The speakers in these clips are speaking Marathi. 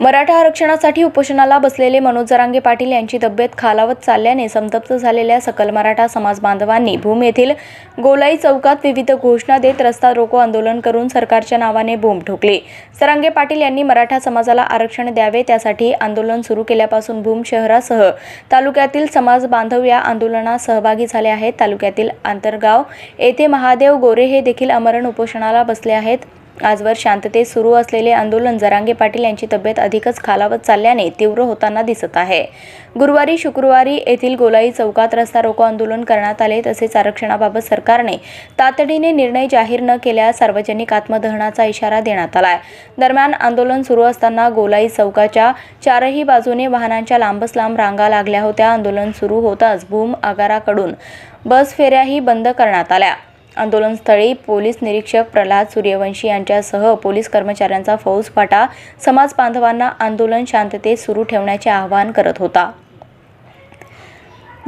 मराठा आरक्षणासाठी उपोषणाला बसलेले मनोज जरांगे पाटील यांची तब्येत खालावत चालल्याने संतप्त झालेल्या सकल मराठा समाज बांधवांनी भूम येथील गोलाई चौकात विविध घोषणा देत रस्ता रोको आंदोलन करून सरकारच्या नावाने बोंब ठोकली. जरांगे पाटील यांनी मराठा समाजाला आरक्षण द्यावे त्यासाठी आंदोलन सुरू केल्यापासून भूम शहरासह तालुक्यातील समाज बांधव या आंदोलनात सहभागी झाले आहेत. तालुक्यातील आंतरगाव येथे महादेव गोरे हे देखील अमरण उपोषणाला बसले आहेत. आजवर शांततेत सुरू असलेले आंदोलन जरांगे पाटील यांची तब्येत अधिकच खालावत चालल्याने तीव्र होताना दिसत आहे. गुरुवारी शुक्रवारी येथील गोलाई चौकात रस्ता रोको आंदोलन करण्यात आले तसेच आरक्षणाबाबत सरकारने तातडीने निर्णय जाहीर न केल्यास सार्वजनिक आत्मदहनाचा इशारा देण्यात आलाय. दरम्यान आंदोलन सुरू असताना गोलाई चौकाच्या चारही बाजूने वाहनांच्या लांबच लांब रांगा लागल्या होत्या. आंदोलन सुरू होताच भूम आगाराकडून बस फेऱ्याही बंद करण्यात आल्या. आंदोलनस्थळी पोलीस निरीक्षक प्रल्हाद सूर्यवंशी यांच्यासह पोलीस कर्मचाऱ्यांचा फौजफाटा समाज बांधवांना आंदोलन शांततेत सुरू ठेवण्याचे आवाहन करत होता.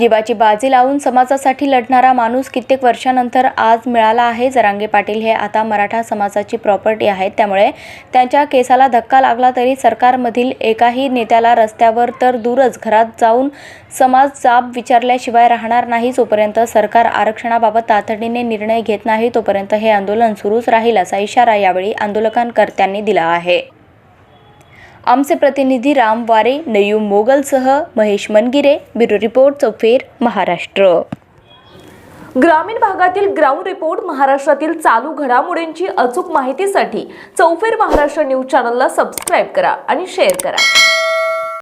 जीवाची बाजी लावून समाजासाठी लढणारा माणूस कित्येक वर्षानंतर आज मिळाला आहे. जरांगे पाटील हे आता मराठा समाजाची प्रॉपर्टी आहेत. त्यामुळे त्यांच्या केसाला धक्का लागला तरी सरकारमधील एकाही नेत्याला रस्त्यावर तर दूरच घरात जाऊन समाज जाब विचारल्याशिवाय राहणार नाही. जोपर्यंत सरकार आरक्षणाबाबत तातडीने निर्णय घेत नाही तोपर्यंत हे आंदोलन सुरूच राहील असा इशारा यावेळी आंदोलनकर्त्यांनी दिला आहे. आमचे प्रतिनिधी राम वारे नयू मोगलसह महेश मनगिरे ब्युरो रिपोर्ट चौफेर महाराष्ट्र. ग्रामीण भागातील ग्राउंड रिपोर्ट महाराष्ट्रातील चालू घडामोडींची अचूक माहितीसाठी चौफेर महाराष्ट्र न्यूज चॅनलला सबस्क्राईब करा आणि शेअर करा.